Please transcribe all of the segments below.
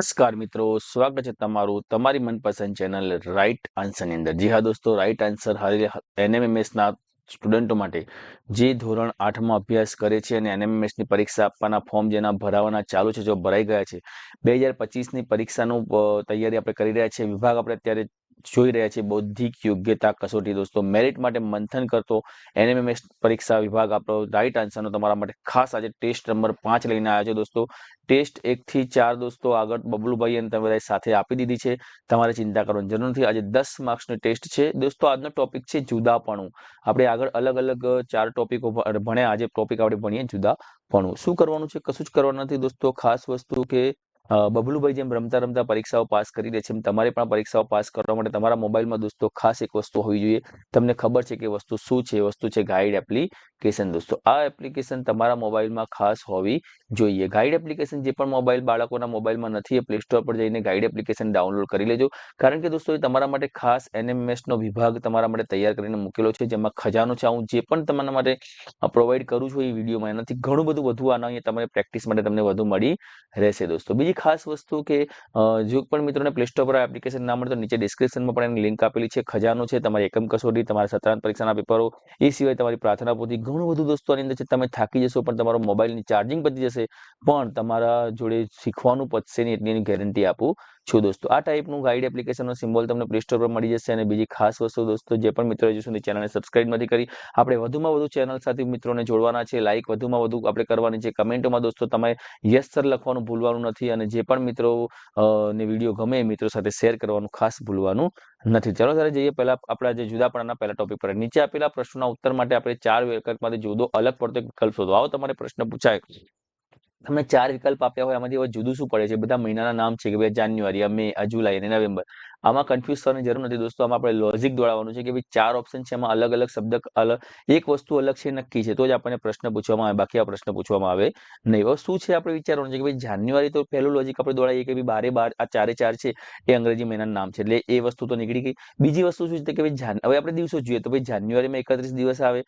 નમસ્કાર મિત્રો, સ્વાગત છે તમારું તમારી મનપસંદ ચેનલ રાઈટ આન્સરની અંદર. જી હા દોસ્તો રાઈટ આન્સર હાલ એનએમએમએસ ના સ્ટુડન્ટો માટે જે ધોરણ આઠમાં અભ્યાસ કરે છે અને એનએમએમએસની પરીક્ષા આપવાના ફોર્મ જેના ભરાવાના ચાલુ છે, જો ભરાઈ ગયા છે, બે હજાર પચીસની પરીક્ષાનું તૈયારી આપણે કરી રહ્યા છીએ. વિભાગ આપણે અત્યારે જોઈ રહ્યા છીએ બૌદ્ધિક યોગ્યતા કસોટી. દોસ્તો મેરિટ માટે મંથન કરતો એનએમએમએસ પરીક્ષા વિભાગ આપણો રાઈટ આન્સરનો તમારા માટે ખાસ આજે ટેસ્ટ નંબર પાંચ લઈને આવ્યો છે દોસ્તો. ટેસ્ટ એક થી ચાર દોસ્તો આગળ બબલુભાઈ અને તમે સાથે આપી દીધી છે. તમારે ચિંતા કરવાની જરૂર નથી. આજે દસ માર્ક્સનો ટેસ્ટ છે. દોસ્તો, આજનો ટોપિક છે જુદાપણું. આપણે આગળ અલગ અલગ ચાર ટોપિકો ભણ્યા આજે ટોપિક આપણે ભણીએ જુદાપણું. શું કરવાનું છે? કશું જ કરવાનું નથી દોસ્તો. ખાસ વસ્તુ કે બબલુભાઈ જેમ રમતા રમતા પરીક્ષાઓ પાસ કરી દે છે તમારે પણ પરીક્ષાઓ પાસ કરવા માટે તમારા મોબાઈલમાં દોસ્તો ખાસ એક વસ્તુ હોવી જોઈએ. તમને ખબર છે કે વસ્તુ શું છે? વસ્તુ છે ગાઈડ એપ્લિકેશન દોસ્તો. આ એપ્લિકેશન તમારા મોબાઈલમાં ખાસ હોવી જોઈએ. ગાઈડ એપ્લિકેશન જે પણ મોબાઈલ બાળકોના મોબાઈલમાં નથી, એ પ્લે સ્ટોર પર જઈને ગાઈડ એપ્લિકેશન ડાઉનલોડ કરી લેજો. કારણ કે દોસ્તો, એ તમારા માટે ખાસ એનએમએસ નો વિભાગ તમારા માટે તૈયાર કરીને મૂકેલો છે, જેમાં ખજાનો છે. હું જે પણ તમારા માટે પ્રોવાઈડ કરું છું એ વિડીયોમાં એનાથી ઘણું બધું વધુ આના અહીંયા તમારે પ્રેક્ટિસ માટે તમને વધુ મળી રહેશે દોસ્તો. બીજી ખાસ વસ્તુ કે જો પણ મિત્રોને પ્લે સ્ટોર પર એપ્લિકેશન ના મળે તો નીચે ડિસ્ક્રિપ્શનમાં પણ એની લિંક આપેલી છે. ખજાનો છે, તમારી એકમ કસોટી, તમારા સત્રાંત પરીક્ષાના પેપરો એ સિવાય તમારી પ્રાર્થના પોથી ઘણું બધું દોસ્તો આની અંદર છે. તમે થાકી જશો, પણ તમારો મોબાઈલની ચાર્જિંગ પતી જશે. પણ તમારા જોડે શીખવાનું પતશે નહીં, એટલી ગેરંટી આપું. છું દોસ્તો. આ ટાઈપનું ગાઈડ એપ્લિકેશનનો સિમ્બોલ તમને પ્લે સ્ટોર પર મળી જશે અને બીજી ખાસ વસ્તુ દોસ્તો, જે પણ મિત્રો હજુ સુધી ચેનલને સબસ્ક્રાઇબ નથી કરી, આપણે વધુમાં વધુ ચેનલ સાથે મિત્રોને જોડવાના છે. લાઈક વધુમાં વધુ આપણે કરવાની છે. કમેન્ટોમાં દોસ્તો તમે યસ સર લખવાનું ભૂલવાનું નથી અને જે પણ મિત્રો ને વીડિયો ગમે મિત્રો સાથે શેર કરવાનું ખાસ ભૂલવાનું નથી. ચાલો ત્યારે જઈએ પહેલા આપણા જે જુદાપણાના પહેલા ટોપિક પર. નીચે આપેલા પ્રશ્નોના ઉત્તર માટે આપણે ચાર વિકલ્પમાંથી જુદો અલગ પડતો વિકલ્પ શોધો. આવો તમારે પ્રશ્ન પૂછાય. તમને ચાર વિકલ્પ આપ્યા હોય એમાંથી હવે જુદું શું પડે છે? બધા મહિનાના નામ છે કે ભાઈ, જાન્યુઆરી, મે જુલાઈ અને નવેમ્બર. આમાં કન્ફ્યુઝ થવાની જરૂર નથી દોસ્તો. આમાં આપણે લોજિક દોડાવવાનું છે કે ભાઈ ચાર ઓપ્શન છે, એમાં અલગ અલગ શબ્દ અલગ એક વસ્તુ અલગ છે, નક્કી છે, તો જ આપણને પ્રશ્ન પૂછવામાં આવે, બાકી આ પ્રશ્ન પૂછવામાં આવે નહીં. હવે શું છે આપણે વિચારવાનું છે કે ભાઈ જાન્યુઆરી તો પહેલું લોજિક આપણે દોડાઈએ કે ભાઈ બારે બાર, આ ચારે ચાર છે, એ અંગ્રેજી મહિનાનું નામ છે, એટલે એ વસ્તુ તો નીકળી ગઈ. બીજી વસ્તુ શું છે કે ભાઈ હવે આપણે દિવસો જોઈએ તો ભાઈ જાન્યુઆરીમાં એકત્રીસ દિવસ આવે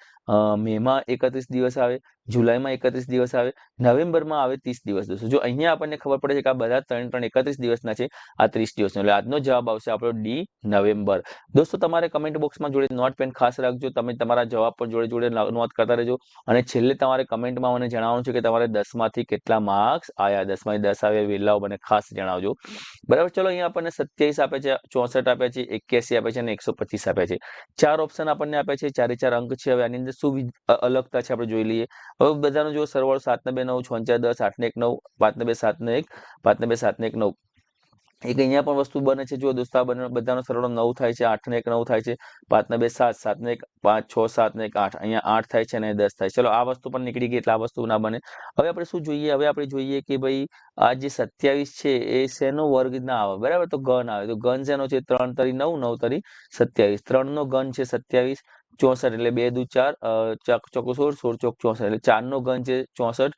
મે મેમાં એકત્રીસ દિવસ આવે, જુલાઈમાં એકત્રીસ દિવસ આવે, નવેમ્બરમાં આવે ત્રીસ દિવસ. દોસ્તો, જો અહીંયા આપણને ખબર પડે છે કે આ બધા ત્રણ ત્રણ એકત્રીસ દિવસના છે, આ ત્રીસ દિવસનો. એટલે આજનો જવાબ આવશે આપણો ડી નવેમ્બર. દોસ્તો, તમારે કમેન્ટ બોક્સમાં જોડે નોટ પેન ખાસ રાખજો. તમે તમારા જવાબ પણ જોડે જોડે નોંધ કરતા રહેજો. અને છેલ્લે તમારે કમેન્ટમાં મને જણાવવાનું છે કે તમારે દસમાંથી કેટલા માર્ક્સ આવ્યા દસમાંથી દસ આવ્યા વેલાઓ મને ખાસ જણાવજો. બરાબર? ચલો, અહીંયા આપણને સત્યાવીસ આપે છે, ચોસઠ આપે છે, એક્યાસી આપે છે અને એકસો પચીસ આપે છે. ચાર ઓપ્શન આપણને આપે છે. ચારે ચાર અંક છે. હવે આની અંદર શું અલગતા છે આપણે જોઈ લઈએ. હવે બધાનો જો સરવાળો સાત ને બે નવ, છ ચાર દસ, આઠ ને એક નવ પાંચ ને બે સાત ને એક પાંચ ને બે સાત ને એક નવ. એક અહીંયા પણ વસ્તુ બને છે, જો દોસ્તો બધાનો સરવાળો નવ થાય છે, આઠ ને એક નવ થાય છે, પાંચ ને બે સાત સાત ને એક પાંચ, છ, સાત ને એક આઠ, અહીંયા આઠ થાય છે અને દસ થાય ચલો, આ વસ્તુ પણ નીકળી ગઈ એટલે આ વસ્તુ ના બને. હવે આપણે શું જોઈએ? હવે આપણે જોઈએ કે ભાઈ આ જે સત્યાવીસ છે એ શેનો વર્ગ ના આવે? બરાબર? તો ગન આવે. તો ગન શેનો છે? ત્રણ તરી નવ નવ તરી સત્યાવીસ. ત્રણ નો ગન છે સત્યાવીસ. ચોસઠ એટલે બે દુ ચાર ચાક સોળ સોળ ચોક ચોસઠ એટલે ચાર નો ગણ છે ચોસઠ.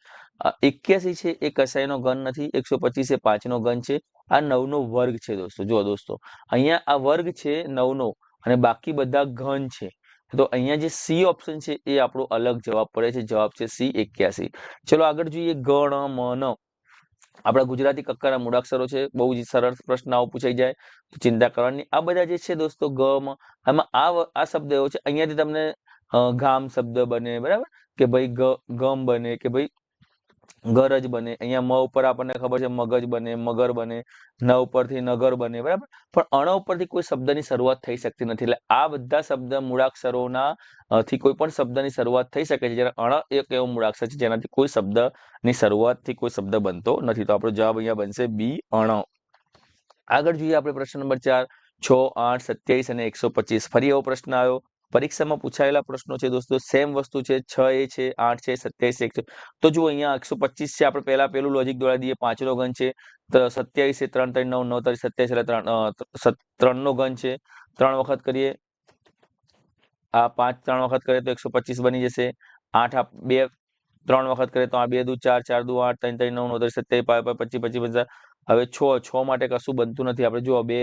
એક્યાસી છે એ કસાઈનો ઘન નથી, એકસો પચીસ એ પાંચ નો ગણ છે. આ નવનો વર્ગ છે દોસ્તો જો દોસ્તો. અહીંયા આ વર્ગ છે નવનો અને બાકી બધા ઘન છે. તો અહીંયા જે સી ઓપ્શન છે એ આપણો અલગ જવાબ પડે છે, જવાબ છે સી એક્યાસી. ચલો આગળ જોઈએ ગણ, મન. આપણા ગુજરાતી કક્કાના મૂળાક્ષરો છે, બહુ જ સરળ પ્રશ્ન આવો પૂછાઈ જાય, ચિંતા કરવાની. આ બધા જે છે દોસ્તો, ગ, મ, આમાં આ આ શબ્દ એવો છે, અહીંયાથી તમને ગામ શબ્દ બને, બરાબર? કે ભાઈ ગમ બને, કે ભાઈ ગરજ બને. અહીંયા મ ઉપર આપણને ખબર છે, મગજ બને, મગર બને, ન ઉપરથી નગર બને, બરાબર? પણ અણ ઉપરથી કોઈ શબ્દની શરૂઆત થઈ શકતી નથી. એટલે આ બધા શબ્દ મૂળાક્ષરોના થી કોઈ પણ શબ્દની શરૂઆત થઈ શકે છે. જ્યારે અણ એક એવો મૂળાક્ષર છે, જેનાથી કોઈ શબ્દની શરૂઆતથી કોઈ શબ્દ બનતો નથી. તો આપણો જવાબ અહીંયા બનશે બી, અણ. આગળ જોઈએ આપણે પ્રશ્ન નંબર ચાર, છ, આઠ, સત્યાવીસ અને એકસો પચીસ. ફરી એવો પ્રશ્ન આવ્યો. પરીક્ષામાં પૂછાયેલા પ્રશ્નો છે દોસ્તો સેમ વસ્તુ છે, છ એ છે, આઠ છે, સત્યાવીસ એકસો તો જુઓ અહીંયા એકસો પચીસ છે, આપણે પહેલા પેલું લોજિક દોડા દઈએ પાંચનો ઘન છે સત્યાવીસ છે ત્રણ ત્રણ, નવ નવ તારી સત્યાવીસ એટલે ત્રણ ત્રણનો ગણ છે. ત્રણ વખત કરીએ, આ પાંચ ત્રણ વખત કરીએ તો એકસો પચીસ બની જશે. આઠ, આ બે, ત્રણ વખત કરીએ તો આ બે દુ, ચાર ચાર દુ, આઠ, ત્રણ ત્રણ, નવ નવ તારી સત્યાવીસ, પાંચ પાંચ પચીસ, પચાસ. હવે છ છ માટે કશું બનતું નથી. આપણે જુઓ, બે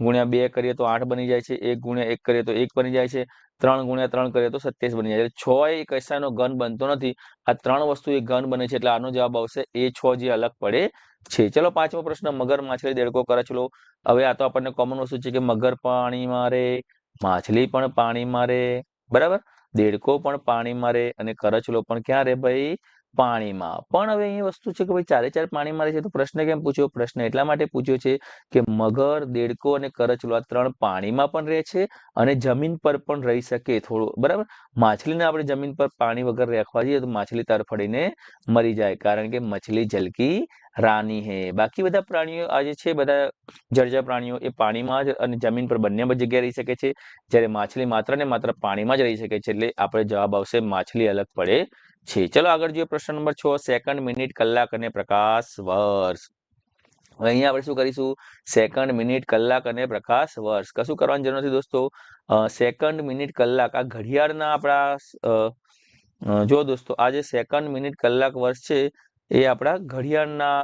ગુણ્યા બે કરીએ તો આઠ બની જાય છે, એક ગુણ્યા એક કરીએ તો એક બની જાય છે, ત્રણ ગુણ્યા ત્રણ કરીએ તો સત્યાવીસ બની જાય છે. છ એ કશાનો ઘન બનતો નથી. આ ત્રણ વસ્તુ એ ઘન બને છે એટલે આનો જવાબ આવશે એ છ જે અલગ પડે છે. ચલો પાંચમો પ્રશ્ન, મગર માછલી દેડકો કરચલો હવે આ તો આપણને કોમન વસ્તુ છે કે મગર પાણી મારે, માછલી પણ પાણી મારે. બરાબર? દેડકો પણ પાણી મારે અને કરચલો પણ ક્યાં રે ભાઈ? પાણીમાં. પણ હવે અહીં વસ્તુ છે કે ભાઈ ચારે ચાર પાણીમાં રહે છે તો પ્રશ્ન કેમ પૂછ્યો? પ્રશ્ન એટલા માટે પૂછ્યો છે કે મગર, દેડકો અને કરચલો ત્રણ પાણીમાં પણ રહે છે અને જમીન પર પણ રહી શકે થોડું. બરાબર? માછલીને આપણે જમીન પર પાણી વગર રાખવા જઈએ તો માછલી તરફડીને મરી જાય. કારણ કે મછલી જલકી રાની હે. બાકી બધા પ્રાણીઓ આ જે છે, બધા જળચર પ્રાણીઓ એ પાણીમાં જ અને જમીન પર બંને જગ્યાએ રહી શકે છે. જ્યારે માછલી માત્ર ને માત્ર પાણીમાં જ રહી શકે છે એટલે આપણે જવાબ આવશે માછલી અલગ પડે છે. ચલો આગળ જોઈએ પ્રશ્ન નંબર છ. સેકન્ડ મિનિટ કલાક અને પ્રકાશ વર્ષ. અહીંયા આપણે શું કરીશું? સેકન્ડ મિનિટ કલાક અને પ્રકાશ વર્ષ. કશું કરવાની જરૂર નથી દોસ્તો. સેકન્ડ મિનિટ કલાક. આ ઘડિયાળના આપણા જો દોસ્તો. આ જે સેકન્ડ મિનિટ કલાક વર્ષ છે, એ આપણા ઘડિયાળના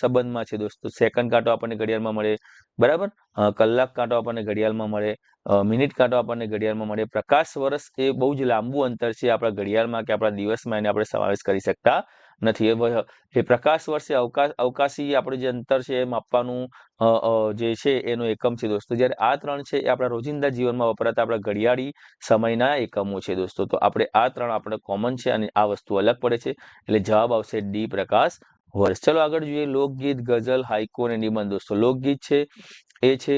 સંબંધમાં છે દોસ્તો. સેકન્ડ કાંટો આપણને ઘડિયાળમાં મળે. બરાબર? કલાક કાંટો આપણને ઘડિયાળમાં મળે મિનિટ કાંટો આપણને ઘડિયાળમાં મળે. પ્રકાશ વર્ષ એ બહુ જ લાંબુ અંતર છે આપણા ઘડિયાળમાં કે આપણા દિવસમાં એને આપણે સમાવેશ કરી શકતા નથી. એ પ્રકાશ વર્ષે અવકાશ અવકાશી આપણું જે અંતર છે એ માપવાનું જે છે એનો એકમ છે દોસ્તો. જ્યારે આ ત્રણ છે એ આપણા રોજિંદા જીવનમાં વપરાતા આપણા ઘડિયાળી સમયના એકમો છે દોસ્તો. તો આપણે આ ત્રણ આપણે કોમન છે અને આ વસ્તુ અલગ પડે છે. એટલે જવાબ આવશે ડી પ્રકાશ વર્ષ ચલો આગળ જોઈએ લોકગીત, ગઝલ હાઈકુ અને નિબંધ. દોસ્તો લોકગીત છે, એ છે,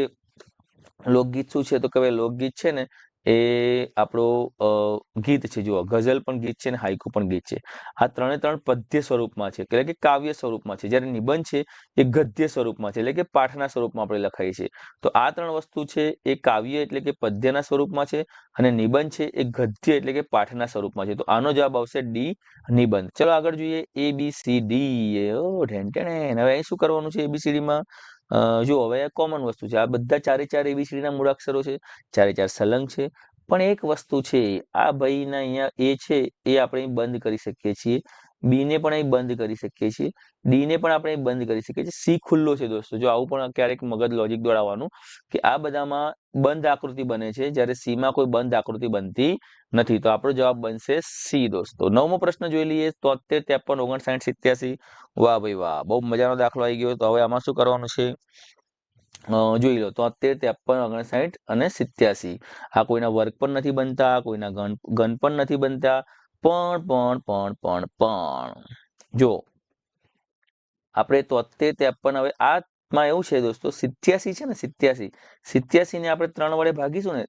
લોકગીત શું છે? તો કે લોકગીત છે ને એ આપણું ગીત છે. જુઓ, ગઝલ પણ ગીત છે અને હાઈકુ પણ ગીત છે. આ ત્રણે ત્રણ પદ્ય સ્વરૂપમાં છે. એટલે કે કાવ્ય સ્વરૂપમાં છે. જ્યારે નિબંધ છે, એ ગદ્ય સ્વરૂપમાં છે. એટલે કે પાઠના સ્વરૂપમાં આપણે લખાઈએ છીએ તો આ ત્રણ વસ્તુ છે, એ કાવ્ય એટલે કે પદ્યના સ્વરૂપમાં છે અને નિબંધ છે, એ ગદ્ય એટલે કે પાઠના સ્વરૂપમાં છે. તો આનો જવાબ આવશે ડી, નિબંધ. ચલો આગળ જોઈએ એ બી સી ડી. હવે શું કરવાનું છે એબીસીડીમાં જો હવે કોમન વસ્તુ છે, આ બધા ચારે ચાર એબીસીડી ના મૂળાક્ષરો છે ચારે ચાર સલંગ છે, પણ એક વસ્તુ છે, આ ભાઈના અહીંયા એ છે, એ આપણે બંધ કરી શકીએ છીએ. બી ને પણ અહીં બંધ કરી શકીએ છીએ. ડી ને પણ આપણે બંધ કરી શકીએ છીએ. સી ખુલ્લો છે દોસ્તો. જો આવું પણ ક્યારેક મગજ લોજિક દોડાવવાનું કે આ બધામાં બંધ આકૃતિ બને છે, જ્યારે સી માં કોઈ બંધ આકૃતિ બનતી નથી. તો આપણો જવાબ બનશે સી દોસ્તો. નવમો પ્રશ્ન જોઈ લઈએ. તોતેર, ત્રેપન, ઓગણસાઠ, સિત્યાસી. વાહ ભાઈ વાહ. બહુ મજાનો દાખલો આવી ગયો. તો હવે આમાં શું કરવાનું છે? જોઈ લો. તોતેર, ત્રેપન, ઓગણસાઠ અને સિત્યાસી. આ કોઈના વર્ગ પણ નથી બનતા, કોઈના ઘન ગણ પણ નથી બનતા. પણ પણ પણ પણ પણ. જો, આપણે તોતેર ત્રેપન હવે આ એવું છે દોસ્તો, સિત્યાસી છે ને, સિત્યાસી. સિત્યાસી ને આપણે ત્રણ વડે ભાગીશું ને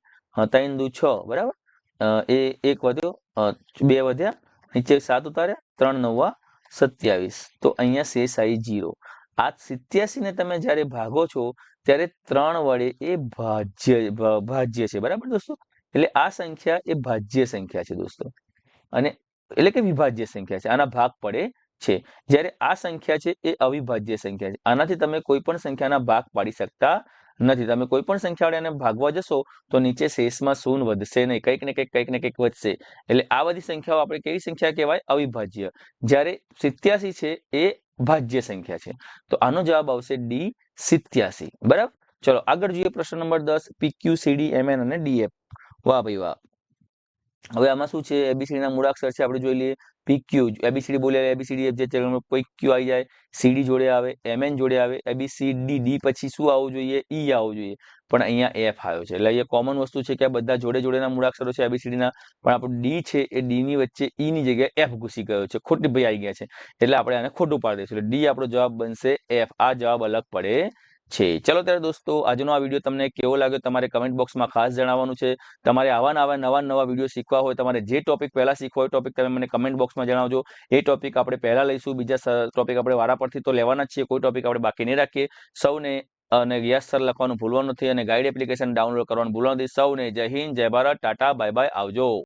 ત્રણ છ, બરાબર? એ એક વધ્યો બે વધ્યા, નીચે સાત ઉતાર્યા, ત્રણ નવા સત્યાવીસ. તો અહીંયા શેષ આવી જીરો. આ સિત્યાસી ને તમે જ્યારે ભાગો છો, ત્યારે ત્રણ વડે એ ભાજ્ય ભાજ્ય છે, બરાબર દોસ્તો? એટલે આ સંખ્યા એ ભાજ્ય સંખ્યા છે દોસ્તો. અને એટલે કે વિભાજ્ય સંખ્યા છે, આના ભાગ પડે છે. જ્યારે આ સંખ્યા છે એ અવિભાજ્ય સંખ્યા છે. આનાથી તમે કોઈ પણ સંખ્યાના ભાગ પાડી શકતા નથી. તમે કોઈ પણ સંખ્યા વડે એને ભાગવા જશો તો નીચે શેષમાં શૂન વધશે નહીં. કંઈક ને કંઈક કંઈક ને કંઈક વધશે. એટલે આ બધી સંખ્યાઓ આપણે કેવી સંખ્યા કહેવાય? અવિભાજ્ય. જ્યારે સિત્યાસી છે એ ભાજ્ય સંખ્યા છે. તો આનો જવાબ આવશે ડી સિત્યાસી. બરાબર? ચલો આગળ જોઈએ પ્રશ્ન નંબર દસ પીક્યુ સીડી એમએન અને ડીએફ વાહ ભાઈ વાહ. હવે આમાં શું છે? એબીસીડી ના મૂળાક્ષર છે, આપણે જોઈ લઈએ. પી ક્યુ એબીસીડી બોલ્યા એબીસીડી જે ચેનલમાં કોઈ ક્યુ આવી જાય સીડી જોડે આવે એમએન જોડે આવે એબીસીડી ડી પછી શું આવવું જોઈએ? ઈ આવવું જોઈએ. પણ અહીંયા એફ આવ્યો છે. એટલે અહીંયા કોમન વસ્તુ છે કે આ બધા જોડે જોડેના મૂળાક્ષરો છે એબીસીડી ના, પણ આપણું ડી છે એ ડી ની વચ્ચે ઈ ની જગ્યાએ એફ ઘૂસી ગયો છે. ખોટી ભાઈ આવી ગયા છે. એટલે આપણે આને ખોટું પાડી દઈશું. એટલે ડી આપણો જવાબ બનશે એફ આ જવાબ અલગ પડે છે. ચલો ત્યારે દોસ્તો, આજનો આ વીડિયો તમને કેવો લાગ્યો તમારે કમેન્ટ બોક્સમાં ખાસ જણાવવાનું છે. તમારે આવા નવા નવા નવા વીડિયો શીખવા હોય, તમારે જે ટોપિક પહેલા શીખવા હોય ટોપિક તમે મને કમેન્ટ બોક્સમાં જણાવજો. એ ટોપિક આપણે પહેલા લઈશું, બીજા ટોપિક આપણે વારા પરથી તો લેવાના જ છીએ, કોઈ ટોપિક આપણે બાકી નહીં રાખીએ. સૌને અને યસ સર લખવાનું ભૂલવાનું નથી અને ગાઈડ એપ્લિકેશન ડાઉનલોડ કરવાનું ભૂલવાનું નથી. સૌને જય હિન્દ, જય ભારત, ટાટા, બાય બાય, આવજો.